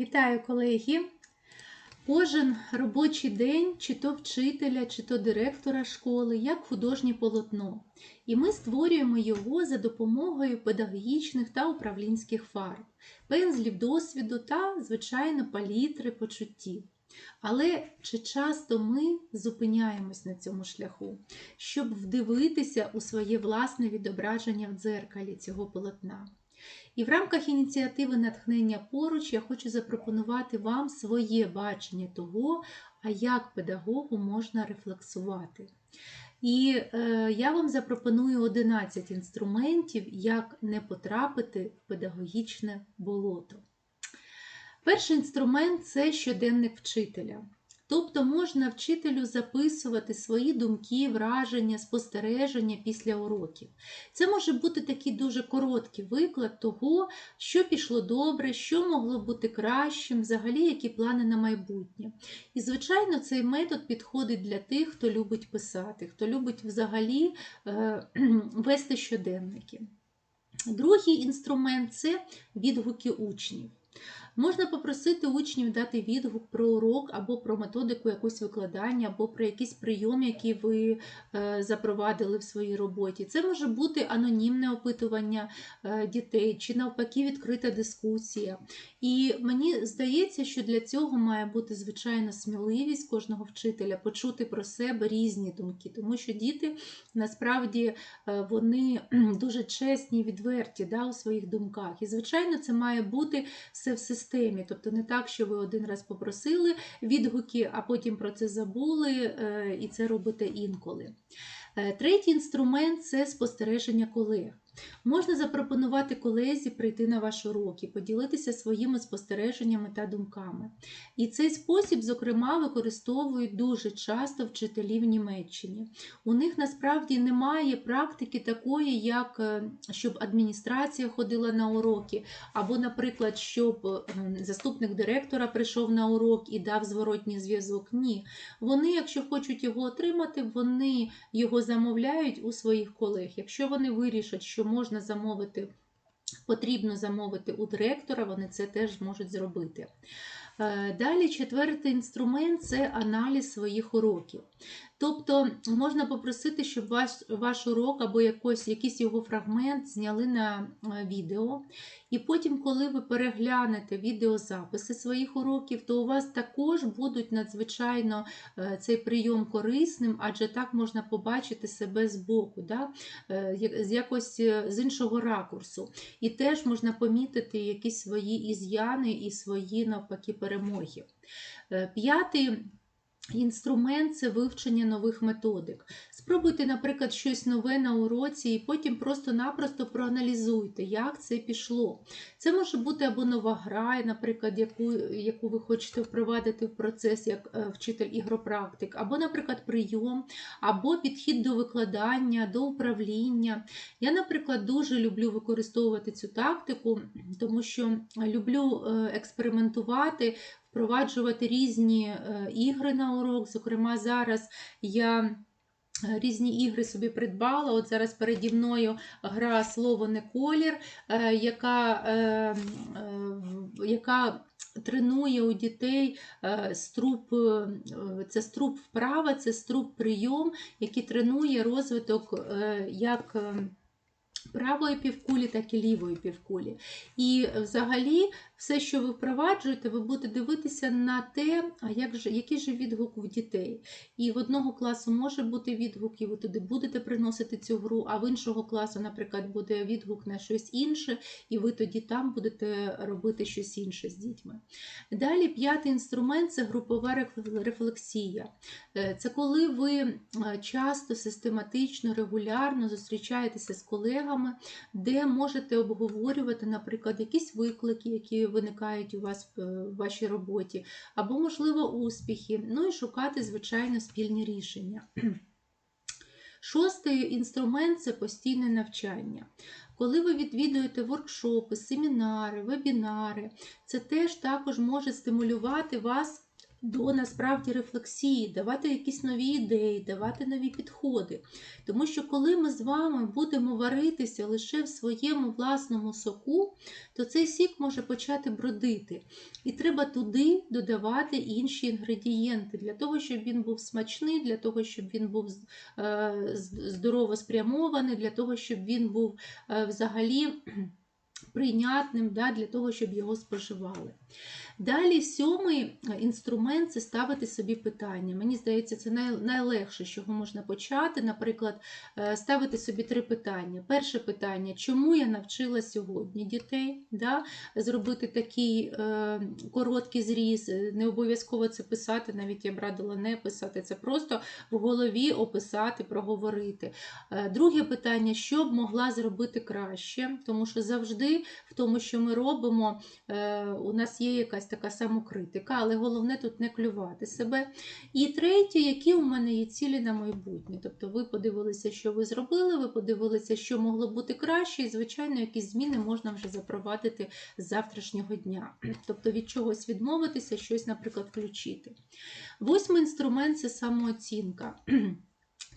Вітаю, колеги! Кожен робочий день, чи то вчителя, чи то директора школи, як художнє полотно. І ми створюємо його за допомогою педагогічних та управлінських фарб, пензлів досвіду та, звичайно, палітри почуттів. Але чи часто ми зупиняємось на цьому шляху, щоб вдивитися у своє власне відображення в дзеркалі цього полотна? І в рамках ініціативи натхнення поруч я хочу запропонувати вам своє бачення того, а як педагогу можна рефлексувати. І е, я вам запропоную 11 інструментів, як не потрапити в педагогічне болото. Перший інструмент це щоденник вчителя. Тобто можна вчителю записувати свої думки, враження, спостереження після уроків. Це може бути такий дуже короткий виклад того, що пішло добре, що могло бути кращим, взагалі які плани на майбутнє. І, звичайно, цей метод підходить для тих, хто любить писати, хто любить взагалі е, вести щоденники. Другий інструмент це відгуки учнів. Можна попросити учнів дати відгук про урок або про методику якусь викладання, або про якийсь прийом, який ви е, запровадили в своїй роботі. Це може бути анонімне опитування е, дітей чи навпаки відкрита дискусія. І мені здається, що для цього має бути звичайно сміливість кожного вчителя почути про себе різні думки, тому що діти насправді е, вони дуже чесні, відверті да, у своїх думках. І, звичайно, це має бути все в системі. Тобто не так, що ви один раз попросили відгуки, а потім про це забули, е, і це робите інколи. Е, третій інструмент це спостереження колег. Можна запропонувати колезі прийти на ваш урок і поділитися своїми спостереженнями та думками. І цей спосіб, зокрема, використовують дуже часто вчителі в Німеччині. У них насправді немає практики такої, як е, щоб адміністрація ходила на уроки, або, наприклад, щоб е, заступник директора прийшов на урок і дав зворотній зв'язок. Ні. Вони, якщо хочуть його отримати, вони його замовляють у своїх колег. Якщо вони вирішать, що можна замовити, потрібно замовити у директора, вони це теж можуть зробити. Е, Далі четвертий інструмент це аналіз своїх уроків. Тобто можна попросити, щоб ваш ваш урок або якось, якийсь його фрагмент зняли на е, відео. І потім, коли ви переглянете відеозаписи своїх уроків, то у вас також будуть надзвичайно е, цей прийом корисним, адже так можна побачити себе збоку, да? Е, з якось з іншого ракурсу. І теж можна помітити якісь свої із'яни і свої навпаки перемоги. П'ятий Інструмент це вивчення нових методик. Спробуйте, наприклад, щось нове на уроці, і потім просто-напросто проаналізуйте, як це пішло. Це може бути або нова гра, наприклад, яку яку ви хочете впровадити в процес як е, вчитель ігропрактик, або, наприклад, прийом, або підхід до викладання, до управління. Я, наприклад, дуже люблю використовувати цю тактику, тому що люблю е, експериментувати впроваджувати різні е, ігри на урок. Зокрема, зараз я е, різні ігри собі придбала. От зараз переді мною гра слово не колір, е, яка, яка Тренує у дітей струп, це струп вправа, це струп прийом, який тренує розвиток як правої півкулі, так і лівої півкулі. І взагалі все, що ви впроваджуєте, ви будете дивитися на те, як же, який же відгук у дітей. І в одного класу може бути відгук, і ви туди будете приносити цю гру, а в іншого класу, наприклад, буде відгук на щось інше, і ви тоді там будете робити щось інше з дітьми. Далі п'ятий інструмент це групова рефлексія. Е, це коли ви е, часто, систематично, регулярно зустрічаєтеся з колегами, де можете обговорювати, наприклад, якісь виклики, які виникають у вас е, в вашій роботі, або, можливо, успіхи, ну і шукати, звичайно, спільні рішення. Шостий інструмент це постійне навчання. Коли ви відвідуєте воркшопи, семінари, вебінари, це теж також може стимулювати вас до насправді рефлексії, давати якісь нові ідеї, давати нові підходи. Тому що коли ми з вами будемо варитися лише в своєму власному соку, то цей сік може почати бродити. І треба туди додавати інші інгредієнти для того, щоб він був смачний, для того, щоб він був е, здорово спрямований, для того, щоб він був е, взагалі прийнятним да, для того, щоб його споживали. Далі сьомий е, інструмент це ставити собі питання. Мені здається, це найлегше, з чого можна почати. Наприклад, е, ставити собі три питання. Перше питання, чому я навчила сьогодні дітей? Да? Зробити такий е, короткий зріз, е, не обов'язково це писати, навіть я б радила не писати, це просто в голові описати, проговорити. Друге питання, що б могла зробити краще, тому що завжди в тому, що ми робимо, у нас є якась така самокритика, але головне тут не клювати себе. І третє, які у мене є цілі на майбутнє. Тобто ви подивилися, що ви зробили, ви подивилися, що могло бути краще, і, звичайно, якісь зміни можна вже запровадити з завтрашнього дня. Тобто від чогось відмовитися, щось, наприклад, включити. Восьмий інструмент це самооцінка.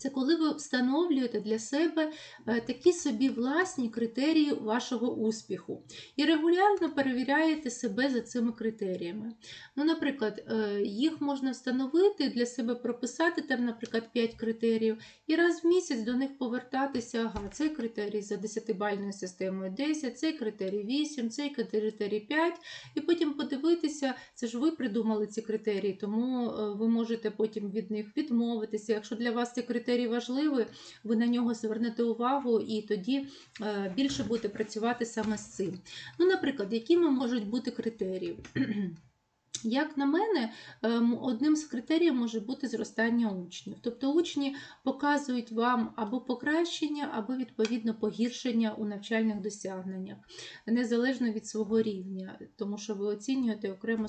Це коли ви встановлюєте для себе е, такі собі власні критерії вашого успіху і регулярно перевіряєте себе за цими критеріями. Ну, Наприклад, е, їх можна встановити для себе прописати, там, наприклад, 5 критеріїв, і раз в місяць до них повертатися. Ага, цей критерій за 10-бальною системою 10, цей критерій 8, цей критерій 5, і потім подивитися, це ж ви придумали ці критерії, тому е, ви можете потім від них відмовитися. Якщо для вас ці критерії критерій важливий, ви на нього звернете увагу і тоді е, більше будете працювати саме з цим. Ну, Наприклад, якими можуть бути критерії? Як на мене, ем, одним з критеріїв може бути зростання учнів. Тобто учні показують вам або покращення, або відповідно погіршення у навчальних досягненнях, незалежно від свого рівня, тому що ви оцінюєте окремо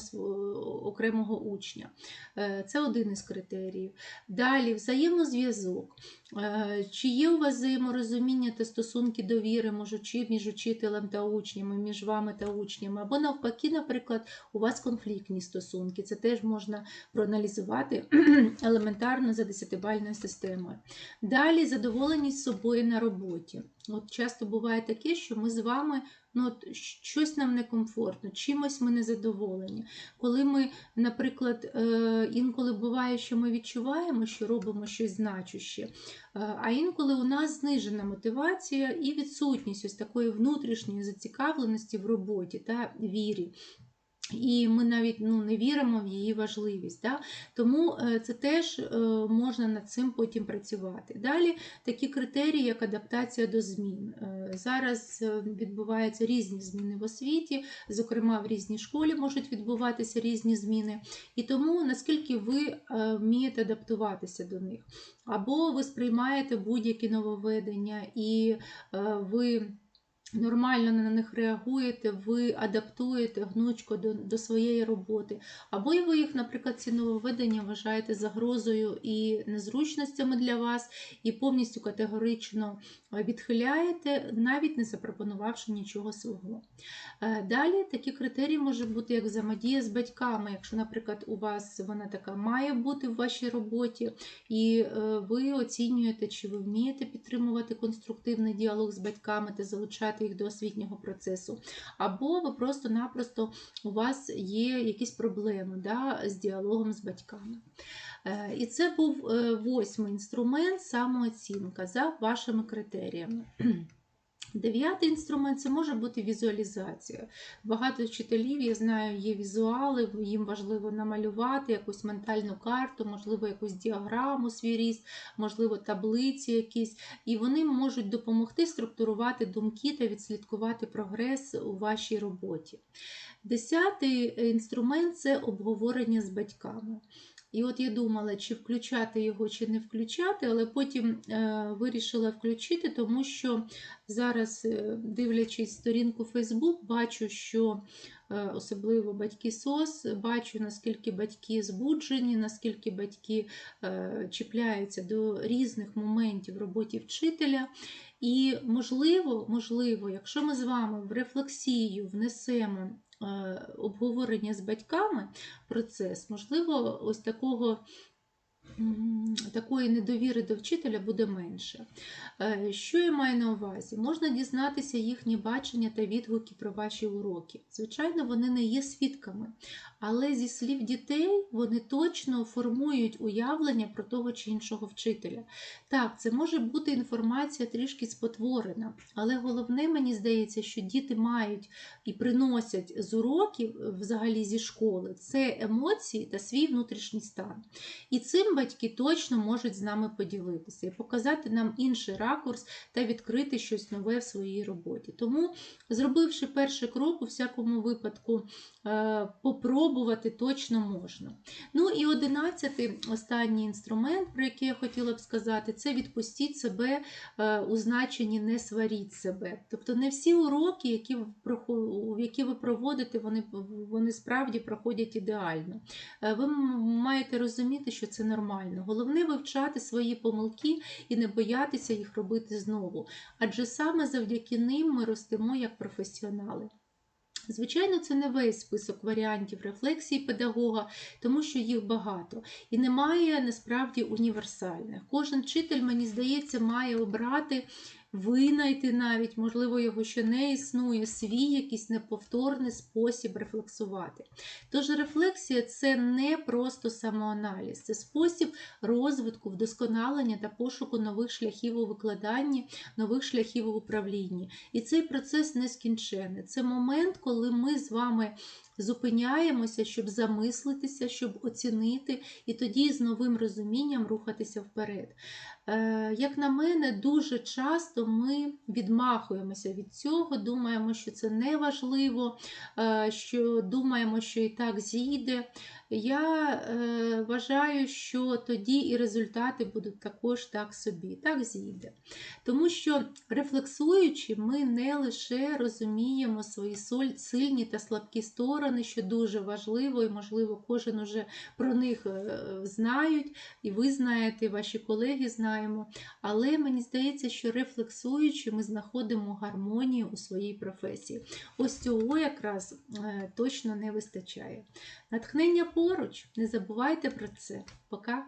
окремого учня. Е, це один із критеріїв. Далі взаємозв'язок. Е, чи є у вас взаєморозуміння та стосунки довіри між учителем та учнями, між вами та учнями, або навпаки, наприклад, у вас конфліктні стосунки. Це теж можна проаналізувати елементарно за десятибальною системою. Далі задоволеність собою на роботі. От Часто буває таке, що ми з вами ну, от, щось нам некомфортно, чимось ми не задоволені. Коли ми, наприклад, е, інколи буває, що ми відчуваємо, що робимо щось значуще, е, а інколи у нас знижена мотивація і відсутність ось такої внутрішньої зацікавленості в роботі та вірі. І ми навіть ну, не віримо в її важливість. Да? Тому е, це теж е, можна над цим потім працювати. Далі такі критерії, як адаптація до змін. Е, зараз відбуваються різні зміни в освіті, зокрема в різній школі можуть відбуватися різні зміни. І тому наскільки ви вмієте адаптуватися до них, або ви сприймаєте будь-які нововведення, і ви нормально на них реагуєте, ви адаптуєте гнучко до до своєї роботи. Або ви їх, наприклад, ці нововведення вважаєте загрозою і незручностями для вас, і повністю категорично відхиляєте, навіть не запропонувавши нічого свого. Е, далі такі критерії можуть бути як взаємодія з батьками. Якщо, наприклад, у вас вона така має бути в вашій роботі, і е, ви оцінюєте, чи ви вмієте підтримувати конструктивний діалог з батьками та залучати їх до освітнього процесу, або ви просто-напросто у вас є якісь проблеми да, з діалогом з батьками. Е, і це був е, восьмий інструмент самооцінка за вашими критеріями. Дев'ятий інструмент це може бути візуалізація. Багато вчителів, я знаю, є візуали, їм важливо намалювати якусь ментальну карту, можливо, якусь діаграму, свій ріст, можливо, таблиці якісь. І вони можуть допомогти структурувати думки та відслідкувати прогрес у вашій роботі. Десятий інструмент це обговорення з батьками. І от я думала, чи включати його, чи не включати, але потім е, вирішила включити, тому що зараз, е, дивлячись сторінку Facebook, бачу, що е, особливо батьки СОС, бачу, наскільки батьки збуджені, наскільки батьки е, чіпляються до різних моментів в роботі вчителя. І можливо, можливо, якщо ми з вами в рефлексію внесемо е, обговорення з батьками процес, можливо, ось такого. Такої недовіри до вчителя буде менше. Е, Що я маю на увазі? Можна дізнатися їхнє бачення та відгуки про ваші уроки. Звичайно, вони не є свідками, але зі слів дітей вони точно формують уявлення про того чи іншого вчителя. Так, це може бути інформація трішки спотворена, але головне, мені здається, що діти мають і приносять з уроків, е, взагалі зі школи, це емоції та свій внутрішній стан. І цим батьки точно можуть з нами поділитися і показати нам інший ракурс та відкрити щось нове в своїй роботі. Тому, зробивши перший крок, у всякому випадку, е, попробувати точно можна. Ну і одинадцятий, останній інструмент, про який я хотіла б сказати, це відпустіть себе е, у значенні не сваріть себе. Тобто не всі уроки, які, які ви проводите, вони, вони справді проходять ідеально. Е, Ви маєте розуміти, що це нормально. Головне вивчати свої помилки і не боятися їх робити знову. Адже саме завдяки ним ми ростемо як професіонали. Звичайно, це не весь список варіантів рефлексії педагога, тому що їх багато. І немає насправді універсальних. Кожен вчитель, мені здається, має обрати, винайти навіть, можливо, його ще не існує, свій якийсь неповторний спосіб рефлексувати. Тож рефлексія це не просто самоаналіз, це спосіб розвитку, вдосконалення та пошуку нових шляхів у викладанні, нових шляхів у управлінні. І цей процес нескінчений. Це момент, коли ми з вами зупиняємося, щоб замислитися, щоб оцінити, і тоді з новим розумінням рухатися вперед. Е, Як на мене, дуже часто ми відмахуємося від цього, думаємо, що це не важливо, е, що думаємо, що і так зійде. Я е, вважаю, що тоді і результати будуть також так собі, так зійде. Тому що рефлексуючи, ми не лише розуміємо свої сильні та слабкі сторони, що дуже важливо, і, можливо, кожен уже про них е, знають, і ви знаєте, і ваші колеги знаємо. Але мені здається, що рефлексуючи, ми знаходимо гармонію у своїй професії. Ось цього якраз е, точно не вистачає. Натхнення поруч, не забувайте про це. Пока!